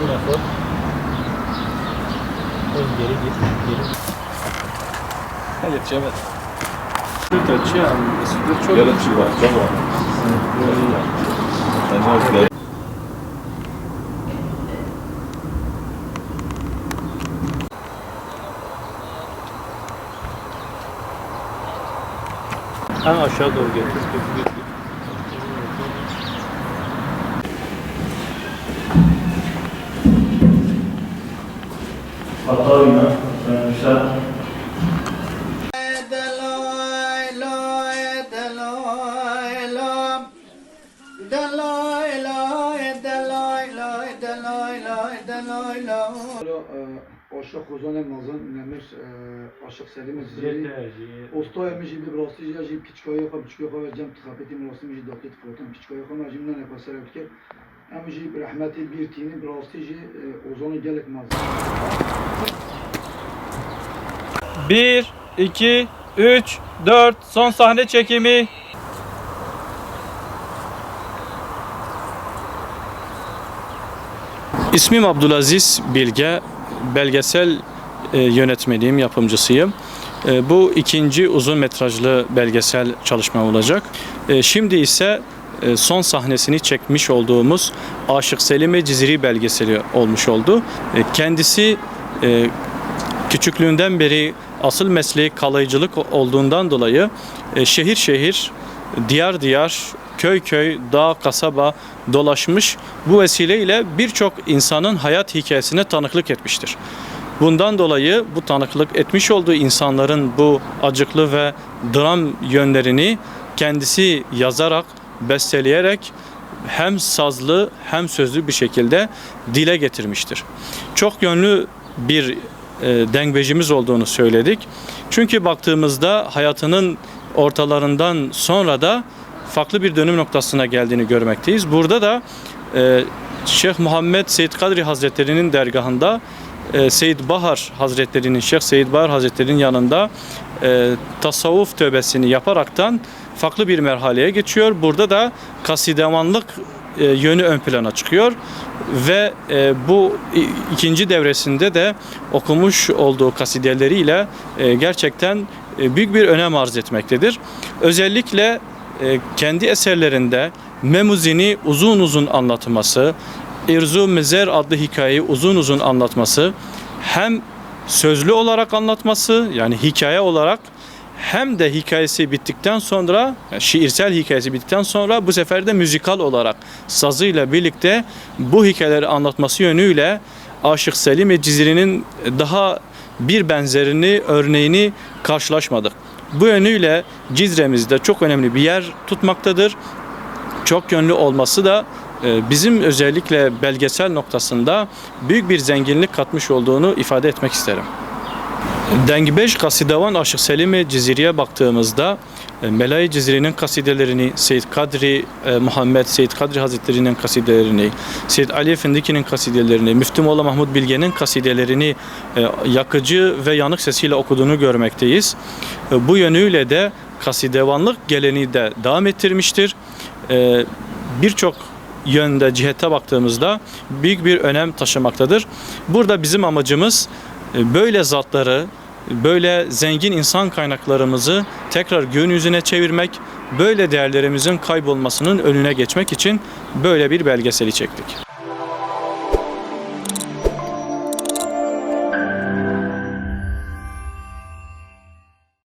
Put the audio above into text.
Koy. Ön geri git. Geri. Yetişemez. Süt açıyor. Sütür çok Yarın çıkar. Tamam. Ben de En aşağı doğru getir. Hatay'ına dönmüşler. Aşık Ozan Elmaz'ın nemiş Aşık Selim Zili. Ostoya mi jibi brasti ya jibi piçka yoka piçka yoka ve cem tıkapeti mirasti mi jibi doktet fotum piçka yoka ma jimden epasar ötke Em jibi rahmeti bir tini brasti ji Ozan'ı gelek 1, 2, 3, 4 son sahne çekimi. İsmim Abdülaziz Bilge, belgesel e, yönetmeniyim, yapımcısıyım. E, bu ikinci uzun metrajlı belgesel çalışma olacak. E, şimdi ise e, son sahnesini çekmiş olduğumuz Aşık Selime Ciziri belgeseli olmuş oldu. E, kendisi e, küçüklüğünden beri asıl mesleği kalaycılık olduğundan dolayı e, şehir şehir, diyar diyar, köy köy, dağ, kasaba dolaşmış. Bu vesileyle birçok insanın hayat hikayesine tanıklık etmiştir. Bundan dolayı bu tanıklık etmiş olduğu insanların bu acıklı ve dram yönlerini kendisi yazarak, besteleyerek hem sazlı hem sözlü bir şekilde dile getirmiştir. Çok yönlü bir e, dengecimiz olduğunu söyledik. Çünkü baktığımızda hayatının ortalarından sonra da farklı bir dönüm noktasına geldiğini görmekteyiz. Burada da e, Şeyh Muhammed Seyyid Kadri Hazretleri'nin dergahında e, Seyyid Bahar Hazretleri'nin, Şeyh Seyyid Bahar Hazretleri'nin yanında e, tasavvuf tövbesini yaparaktan farklı bir merhaleye geçiyor. Burada da kasidevanlık e, yönü ön plana çıkıyor ve e, bu ikinci devresinde de okumuş olduğu kasideleriyle e, gerçekten e, büyük bir önem arz etmektedir. Özellikle e, kendi eserlerinde Memuzini uzun uzun anlatması, İrzu Mezer adlı hikayeyi uzun uzun anlatması hem sözlü olarak anlatması yani hikaye olarak hem de hikayesi bittikten sonra yani şiirsel hikayesi bittikten sonra bu sefer de müzikal olarak sazıyla birlikte bu hikayeleri anlatması yönüyle Aşık Selim Cizri'nin daha bir benzerini, örneğini karşılaşmadık. Bu yönüyle Cizre'mizde çok önemli bir yer tutmaktadır. Çok yönlü olması da e, bizim özellikle belgesel noktasında büyük bir zenginlik katmış olduğunu ifade etmek isterim. Dengi 5 kasidevan Aşık Selim Ciziri'ye baktığımızda e, Melai Ciziri'nin kasidelerini, Seyyid Kadri e, Muhammed Seyyid Kadri Hazretleri'nin kasidelerini, Seyyid Ali Efendiki'nin kasidelerini, Müftü Molla Mahmud Bilge'nin kasidelerini e, yakıcı ve yanık sesiyle okuduğunu görmekteyiz. Bu yönüyle de kasidevanlık geleneği de devam ettirmiştir. Birçok yönde cihete baktığımızda büyük bir önem taşımaktadır. Burada bizim amacımız böyle zatları, böyle zengin insan kaynaklarımızı tekrar gün yüzüne çevirmek, böyle değerlerimizin kaybolmasının önüne geçmek için böyle bir belgeseli çektik.